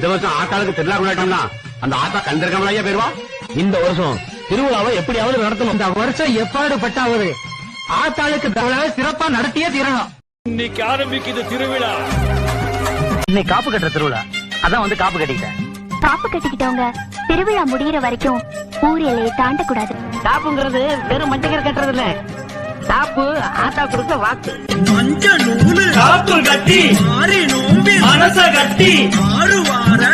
இந்த வருஷம் ஆத்தாளுக்கு திருவிழா கொண்டாட்டம்னா அந்த ஆத்தா கந்திருக்கமலையா போயிருவா? இந்த வருஷம் திருவிழாவை எப்படியாவது நடத்தணும். இந்த வருஷம் எப்பாடு பட்டாவது ஆத்தாளுக்கு திருவிழாவை சிறப்பா நடத்தியே தீரணும். இன்னைக்கு ஆரம்பிக்குது திருவிழா. இன்னைக்கு காப்பு கட்டுற திருவிழா. அதான் வந்து காப்பு கட்டிக்கிட்டேன். காப்பு கட்டிக்கிட்டவங்க திருவிழா முடியிற வரைக்கும் ஊர் எல்லையை தாண்டக்கூடாது. காப்புங்கிறது வெறும் மஞ்சள் கட்டுறது இல்ல. காப்பு ஆத்தா கொடுக்க வாக்கு. காப்பு கட்டி மனச கட்டி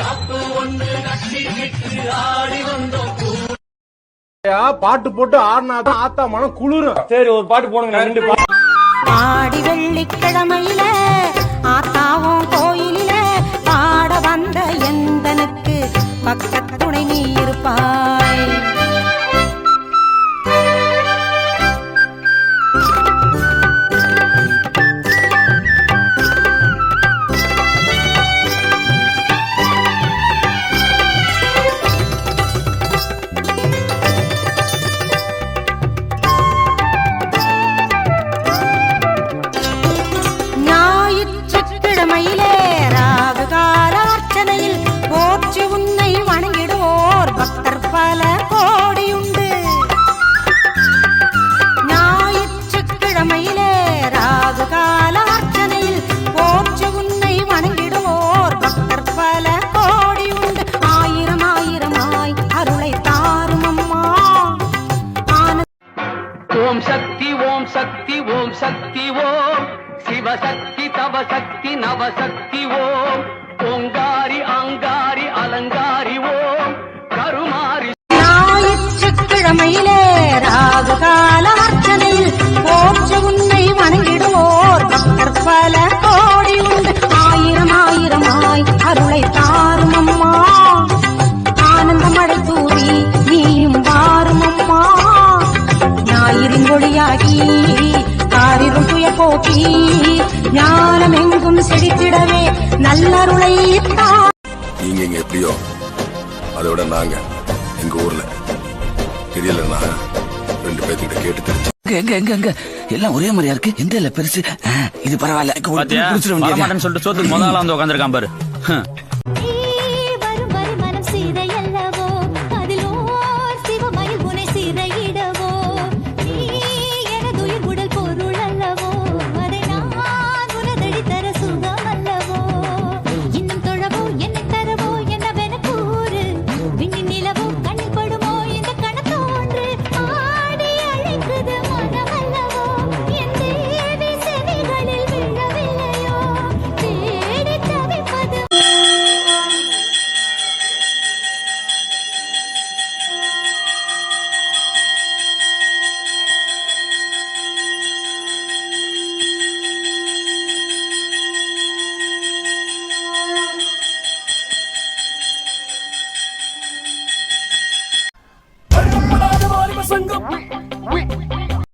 காப்பு ஒண்ணு கட்டிக்கிட்டு ஆடி வந்தோம் பாட்டு போட்டு ஆடினாதான் ஆத்தா மனம் குளிரும். சரி ஒரு பாட்டு போடுங்க ரெண்டு பாட்டு ஆடி வெள்ளிக்கிழமையில சிவசக்தி தவசக்தி நவசக்தி ஓம். ஓங்காரி ஆங்காரி அலங்காரி ஓம். கருமாரி ஞாயிற்றுக்கிழமையிலே ராகுகால அர்ச்சனையில் போற்ற உன்னை வணங்கிடுவோர். பக்தர் பல கோடி உண்டு. ஆயிரம் ஆயிரமாய் அருளை தாரும் அம்மா. ஆனந்த மழை தூவி நீயும் வாரும் அம்மா. ஞாயிறின் ஒளியாகி காரிரும் துய போக்கி நல்லருளை நீங்க இங்க எப்படியோ? அதை விட நாங்க எங்க ஊர்ல. தெரியலன்னா ரெண்டு பேர்த்துக்கிட்ட கேட்டு தெரிஞ்சு. எங்க எங்க எங்க எல்லாம் ஒரே மாதிரியா இருக்கு? எந்த இல்ல பெருசு? இது பரவாயில்ல. சொல்லிட்டு சோத்துக்கு வந்து உட்காந்துருக்கான் பாரு.